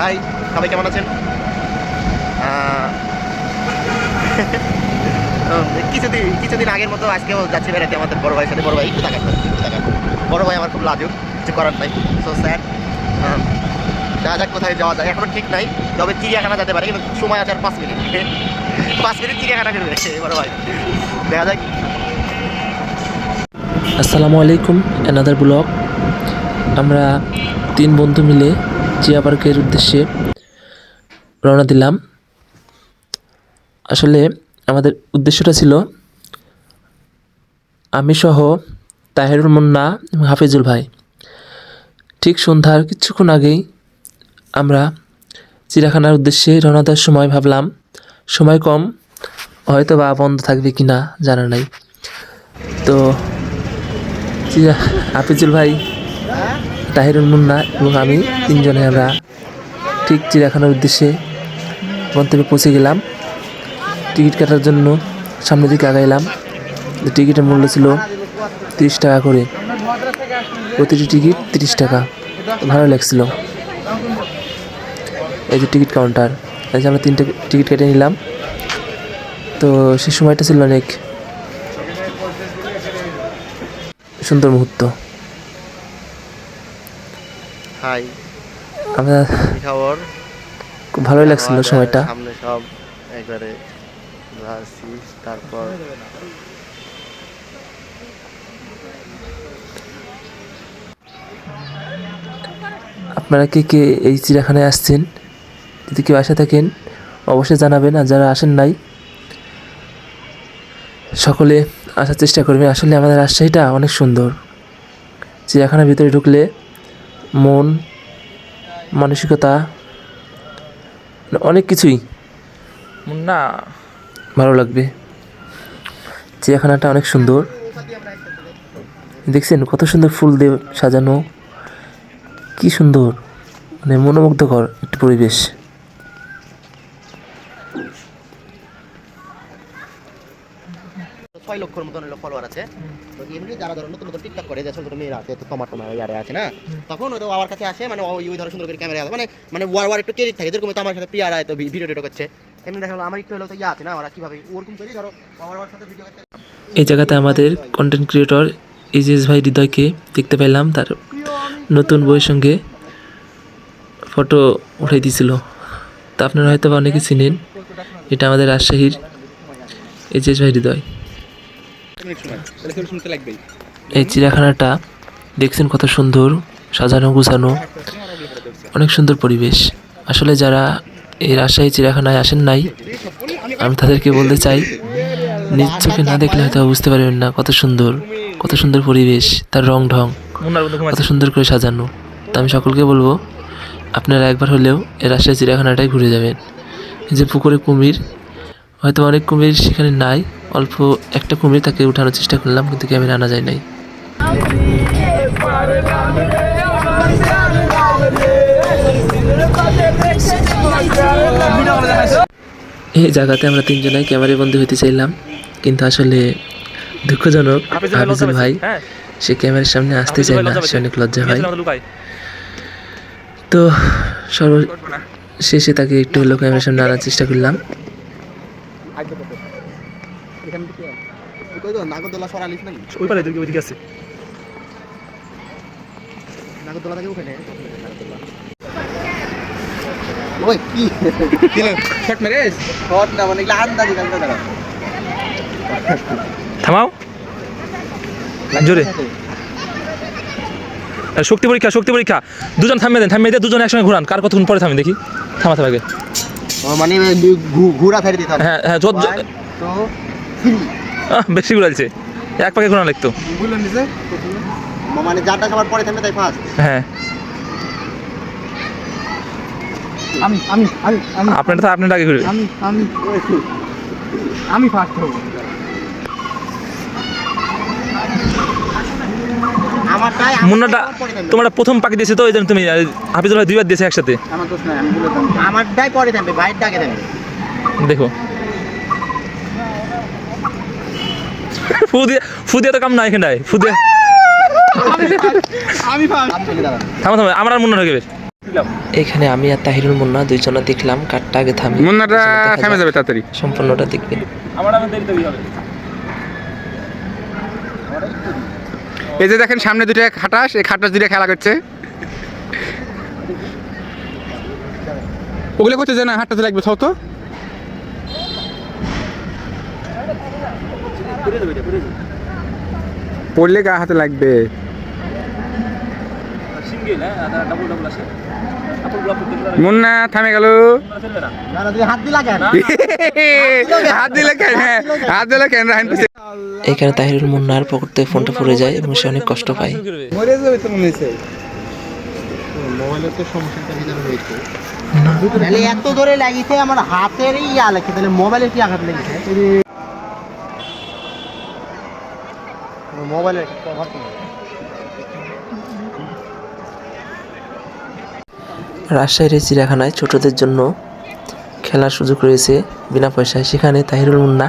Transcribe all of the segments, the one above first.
High, সবাই কেমন আছেন? কিছুদিন কিছুদিন আগের মতো আজকেও যাচ্ছি বেড়াতে আমাদের বড় ভাইয়ের সাথে। বড় ভাই, একটু একটু তাকান। বড় ভাই আমার খুব লাজুক, কিছু করার নাই। সো স্যার দেখা যাক, কোথায় যাওয়া যায়। এখনও ঠিক নাই, তবে চিড়িয়াখানা যেতে পারে, কিন্তু সময় আছে আর পাঁচ মিনিট। পাঁচ মিনিট চিড়িয়াখানা ফিরবে বড় ভাই। দেখা যাক। আসসালামু আলাইকুম অ্যানাদার ব্লগ আমরা তিন বন্ধু মিলে চিয়া পার্কের উদ্দেশ্যে রওনা দিলাম। আসলে আমাদের উদ্দেশ্যটা ছিল আমি সহ তাহেরুল মুন্না হাফিজুল ভাই। ঠিক সন্ধ্যার কিছুক্ষণ আগেই আমরা চিড়িয়াখানার উদ্দেশ্যে রওনা দেওয়ার সময় ভাবলাম, সময় কম, হয়তো বা বন্ধ থাকবে কি না জানা নাই। তো হাফিজুল ভাই তাহিরুল মুন্না এবং আমি তিনজনে আমরা ঠিক চিড়িয়াখানার উদ্দেশ্যে গন্তব্যে পৌঁছে গেলাম। টিকিট কাটার জন্য সামনের দিকে আগাইলাম। টিকিটের মূল্য ছিল তিরিশ টাকা করে। প্রতিটি টিকিট তিরিশ টাকা। ভালো লাগছিল। এই যে টিকিট কাউন্টার, এই যে আমরা তিনটে টিকিট কেটে নিলাম। তো সে সময়টা ছিল অনেক সুন্দর মুহূর্ত। আমরা খবর? খুব ভালোই লাগছিল সময়টা। সামনে সব একবারে তারপর আপনারা কে কে এই চিড়িয়াখানায় আসছেন? যদি কেউ আসে থাকেন অবশ্যই জানাবেন আর যারা আসেন নাই সকলে আসার চেষ্টা করবেন। আসলে আমাদের রাজশাহীটা অনেক সুন্দর। চিড়িয়াখানার ভিতরে ঢুকলে মন মানসিকতা অনেক কিছুই। না। ভালো লাগবে। চিড়িয়াখানাটা অনেক সুন্দর। দেখছেন কত সুন্দর ফুল দিয়ে সাজানো। কি সুন্দর। মানে মনোমুগ্ধকর একটি পরিবেশ। ছয় লক্ষর মতন ফলোয়ার আছে। তো এমনি যারা ধরো নতুন নতুন টিকটক করে, যে ছোট ছোট মেয়েরা আছে, তো তোমার তোমার ইয়ারে আছে না? তখন ওই আমার কাছে আসে মানে ওই ধরো সুন্দর করে ক্যামেরা আছে মানে মানে ওয়ার ওয়ার একটু ক্রেডিট থাকে, যেরকম তো আমার সাথে প্রিয়ারা তো ভিডিও টিডিও করছে। এমনি দেখা গেলো, আমার একটু হলেও তো ইয়ে আছে না, ওরা কীভাবে, ওরকম করে ধরো ওয়ার ওয়ার সাথে ভিডিও করতে এই জায়গাতে আমাদের কন্টেন্ট ক্রিয়েটর ইজিএস ভাই হৃদয়কে দেখতে পেলাম, তার নতুন বইয়ের সঙ্গে ফটো উঠাই দিয়েছিল তা আপনারা হয়তো বা অনেকে চিনেন, এটা আমাদের রাজশাহীর ইজিএস ভাই হৃদয়। এই চিড়িয়াখানাটা দেখছেন কত সুন্দর, সাজানো গুছানো, অনেক সুন্দর পরিবেশ। আসলে যারা এই রাজশাহী চিড়িয়াখানায় আসেন নাই, আমি তাদেরকে বলতে চাই, নিজ চোখে না দেখলে হয়তো বুঝতে পারবেন না কত সুন্দর কত সুন্দর পরিবেশ, তার রং ঢং, কত সুন্দর করে সাজানো। তা আমি সকলকে বলব, আপনারা একবার হলেও এই রাজশাহী চিড়িয়াখানাটায় ঘুরে যাবেন। যে পুকুরে কুমির, হয়তো অনেক কুমির সেখানে নাই অল্প একটা কুমির তাকে উঠানোর চেষ্টা করলাম কিন্তু ক্যামেরা আনা যায় নাই। এই জায়গাতে আমরা তিনজনাই ক্যামেরা বন্দি হতে চাইলাম কিন্তু আসলে দুঃখজনক হাফিজুল ভাই হ্যাঁ। সে ক্যামেরার সামনে আসতে চায় না সে অনেক লজ্জা হয়। লুকাই তো সর্ব শেষে তাকে একটু হলেও ক্যামেরার সামনে আনার চেষ্টা করলাম। নাগরদোলা নাকি? ওই পারে ওই দিকে আছে। নাগরদোলা থেকে ওখানে ওই কি? শট মেরে? শট না মানে এগুলো আন্দাজি কালকে দাঁড়া থামাও। জোরে। শক্তি পরীক্ষা শক্তি পরীক্ষা। দুজন থামিয়ে দেন থামিয়ে দিয়ে দুজন একসঙ্গে ঘুরান। কার কতক্ষণ পরে থামি দেখি। থামাতে পারবে মানে ঘুরা ফেরে দিতে হ্যাঁ হ্যাঁ বেশি ঘুরাইছে। এক পাকে ঘুরান লাগতো। মানে যারটা সবার পরে থামবে তাই ফার্স্ট। হ্যাঁ। আমি আমি আমি আমি। আপনারটা তো আপনার আগে ঘুরে। আমি আমি আমি ফার্স্ট হব। আমারটাই মুন্নাটা তোমার প্রথম পাকি দিয়েছে তো ওই জন্য তুমি আহ, হাফিজুল ভাই দুইবার দিয়েছে একসাথে। আমার দোষ নাই আমি বলে আমারটাই পরে থামবে থামবে দেখো। ফু দিয়ে ফু দিয়ে তো কাম না এখানটায়। ফু দিয়ে থামা থামা আমার আর এখানে আমি আর তাহিরুল মুন্না দুইজনে দেখলাম কারটা আগে থামি। মুন্নাটা থেমে। যাবে তাড়াতাড়ি। সম্পূর্ণটা দেখবেন আমার আমার দেরি হবে। এই যে দেখেন সামনে দুটো খাটাস এই খাটাস দুইটা খেলা করছে। ওগুলো করতে যায় না হাঁটাতে লাগবে সব তো। পড়লে গা হাতে লাগবে। হ্যাঁ? মুন্না থামে গেল। এখানে তাহিরুল মুন্নার পকেট থেকে ফোনটা পড়ে যায় এবং সে অনেক কষ্ট পায়। মরে যাবে তো মনে হচ্ছে। মোবাইলের তো সমস্যাটা ভিতরে হয়েছে তাহলে এত ধরে লাগিয়েছে আমার হাতের ইয়া লাগছে তাহলে মোবাইলের কি আঘাত লেগেছে? মোবাইলের কভার রাজশাহীর চিড়িয়াখানায় ছোটদের জন্য খেলার সুযোগ রয়েছে বিনা পয়সায়। সেখানে তাহিরুল মুন্না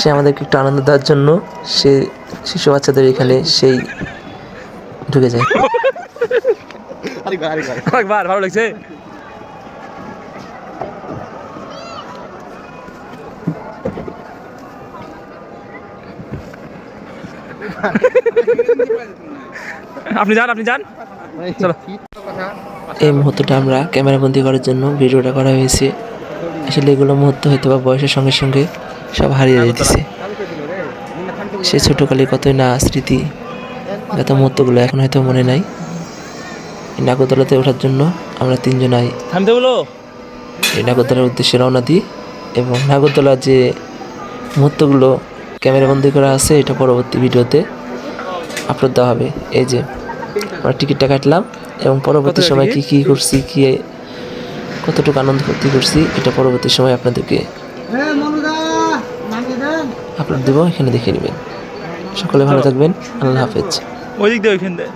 সে আমাদেরকে একটু আনন্দ দেওয়ার জন্য সে শিশু বাচ্চাদের এখানে সেই ঢুকে যায়। ভালো লাগছে? আপনি যান আপনি যান। চলো। এই মুহূর্তটা আমরা ক্যামেরাবন্দি করার জন্য ভিডিওটা করা হয়েছে। আসলে এগুলো মুহূর্ত হয়তো বা বয়সের সঙ্গে সঙ্গে সব হারিয়ে যেতেছে। সে ছোটোকালে কতই না স্মৃতি গত মুহূর্তগুলো এখন হয়তো মনে নাই। এই নাগরদোলাতে ওঠার জন্য আমরা তিনজনাই এই নাগরদোলার উদ্দেশ্যে রওনা দিই এবং নাগরদোলার যে মুহূর্তগুলো ক্যামেরাবন্দি করা আছে এটা পরবর্তী ভিডিওতে আপলোড দেওয়া হবে। এই যে আমরা টিকিটটা কাটলাম এবং পরবর্তী সময় কি? কি করছি কি কতটুকু আনন্দ ফুর্তি করছি এটা পরবর্তী সময় আপনাদেরকে আপলোড দেবো এখানে দেখে নেবেন। সকলে ভালো থাকবেন আল্লাহ হাফেজ। ওই দিক দিয়ে ওইখান দিয়ে।